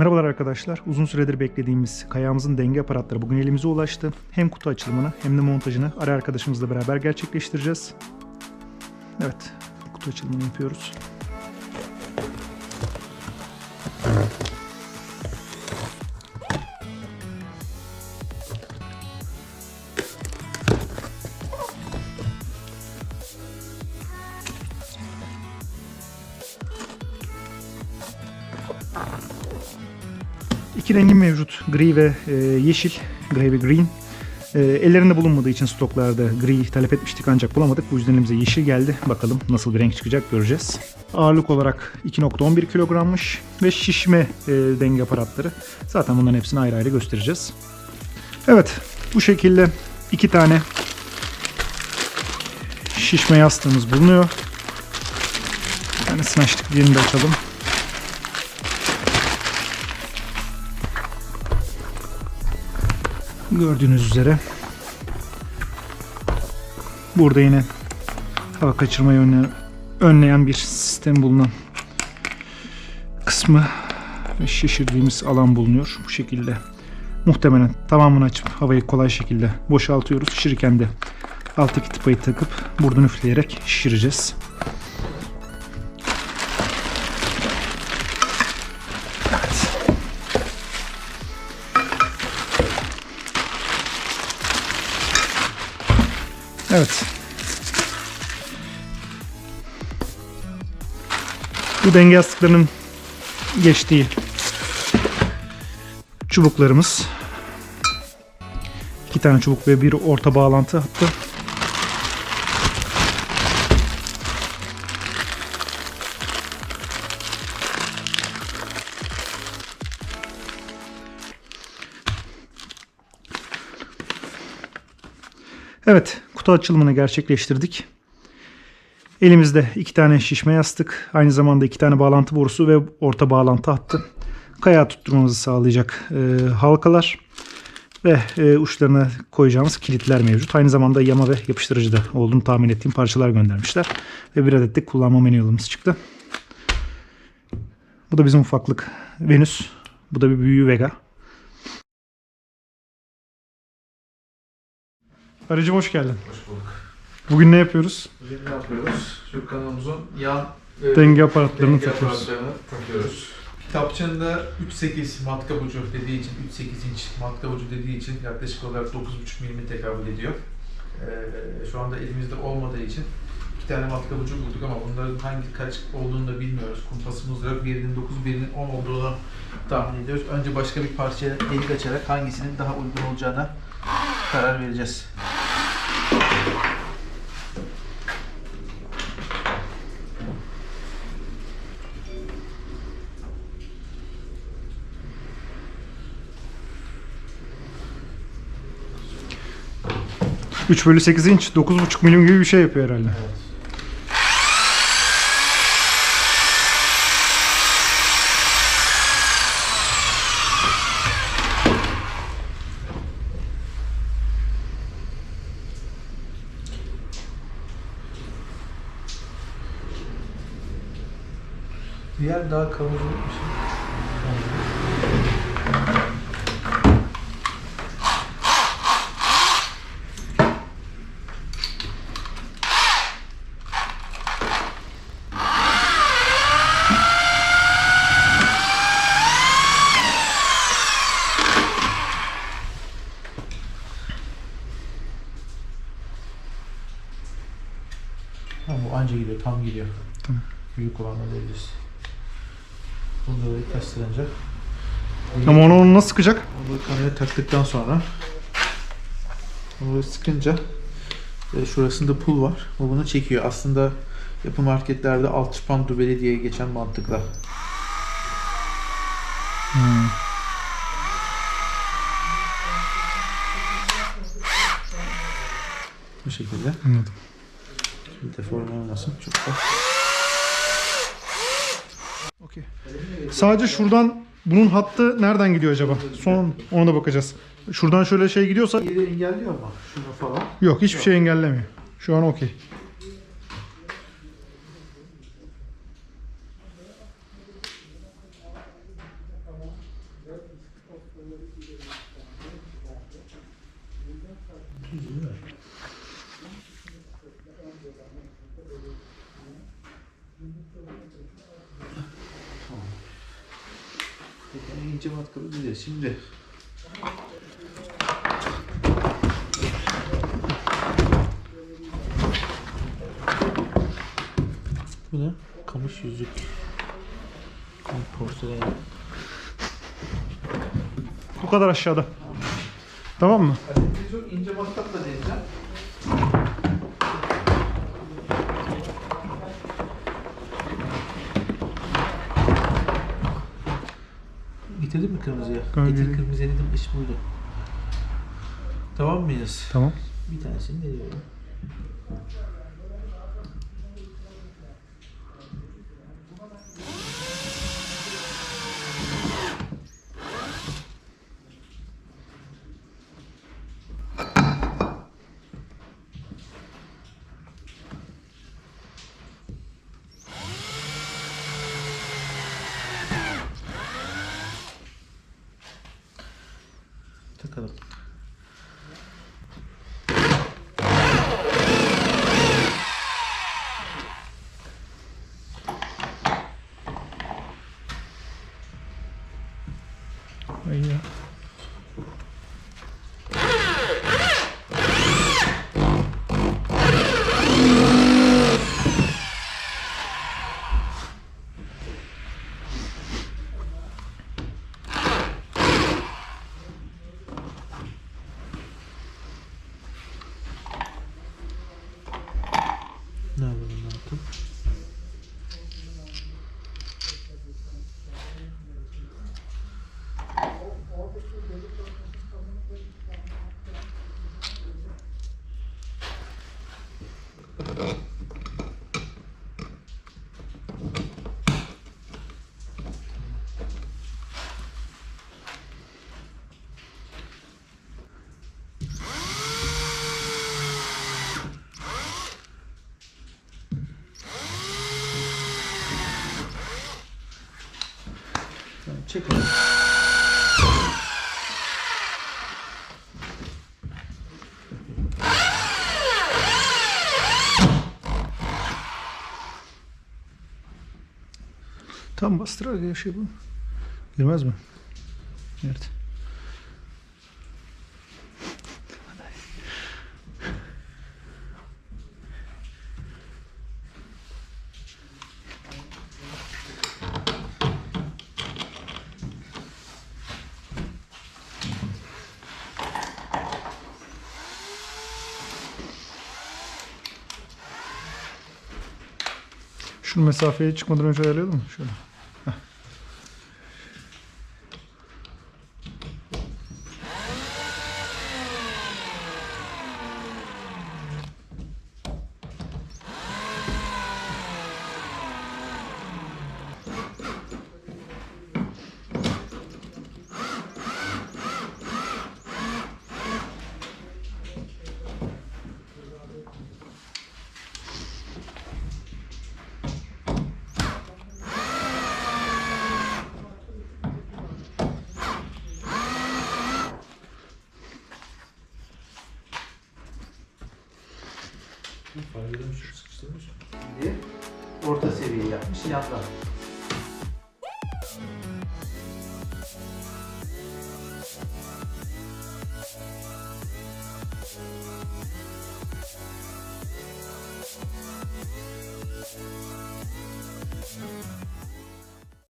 Merhabalar arkadaşlar. Uzun süredir beklediğimiz kayağımızın denge aparatları bugün elimize ulaştı. Hem kutu açılımını hem de montajını ara arkadaşımızla beraber gerçekleştireceğiz. Evet, kutu açılımını yapıyoruz. İki rengin mevcut. Gri ve e, yeşil. Gray ve green. E, ellerinde bulunmadığı için stoklarda gri talep etmiştik ancak bulamadık. Bu yüzden elimize yeşil geldi. Bakalım nasıl bir renk çıkacak göreceğiz. Ağırlık olarak 2.11 kilogrammış ve şişme e, denge aparatları. Zaten bunların hepsini ayrı ayrı göstereceğiz. Evet bu şekilde iki tane şişme yastığımız bulunuyor. Bir tanesini açtık diğerini de açalım. Gördüğünüz üzere burada yine hava kaçırmayı önle- önleyen bir sistem bulunan kısmı ve şişirdiğimiz alan bulunuyor. Bu şekilde muhtemelen tamamını açıp havayı kolay şekilde boşaltıyoruz. Şişirirken de alttaki tıpayı takıp buradan üfleyerek şişireceğiz. Evet. Bu denge yastıklarının geçtiği çubuklarımız. İki tane çubuk ve bir orta bağlantı hattı. Evet, kutu açılımını gerçekleştirdik. Elimizde iki tane şişme yastık, aynı zamanda iki tane bağlantı borusu ve orta bağlantı hattı. Kayağı tutturmamızı sağlayacak e, halkalar ve e, uçlarına koyacağımız kilitler mevcut. Aynı zamanda yama ve yapıştırıcı da olduğunu tahmin ettiğim parçalar göndermişler. Ve bir adet de kullanma manualımız çıktı. Bu da bizim ufaklık Venüs. Bu da bir büyüğü Vega. Aracım hoş geldin. Hoş bulduk. Bugün ne yapıyoruz? Bugün ne yapıyoruz? Şu kanalımızın yan e, Denge aparatlarını denge takıyoruz. aparatlarını takıyoruz. Kitapçığında 3.8 matkap ucu dediği için, 3.8 inç matkap ucu dediği için yaklaşık olarak 9.5 mm tekabül ediyor. Ee, şu anda elimizde olmadığı için iki tane matkap ucu bulduk ama bunların hangi kaç olduğunu da bilmiyoruz. Kumpasımız yok. Birinin 9, birinin 10 olduğunu tahmin ediyoruz. Önce başka bir parçaya delik açarak hangisinin daha uygun olacağına karar vereceğiz. Üç bölü 8 inç 9.5 milim gibi bir şey yapıyor herhalde. Evet. Diğer daha kalın bir şey. Gidiyor, tam gidiyor. Tamam. Büyük olanla veririz. Bunu da böyle kastırınca. Ama onu, onu nasıl sıkacak? Bunu kameraya taktıktan sonra böyle sıkınca e, şurasında pul var. Bu bunu çekiyor. Aslında yapı marketlerde alt çıpan dubeli diye geçen mantıkla. Hmm. Bu şekilde. Anladım. Deforme olmasın. Çok da. Okey. Sadece şuradan bunun hattı nereden gidiyor acaba? Son ona da bakacağız. Şuradan şöyle şey gidiyorsa Yeri engelliyor mu? Şunu falan. yok hiçbir şey engellemiyor. Şu an okey. Tamam. İnce matkalı güzel. Şimdi Bu ne? Kamış yüzük. Porselen. Bu kadar aşağıda. Tamam mı? Çok ince matkapla deneyeceğim. Getirdin mi kırmızıya? Gayet Getir iyi. kırmızı dedim iş buydu. Tamam mıyız? Tamam. Bir tanesini deniyorum. Tamam, çekelim. Tam bastırarak ya şey bu. Girmez mi? Evet. Şu mesafeye çıkmadan önce ayarlayalım? Şöyle. 不需要的。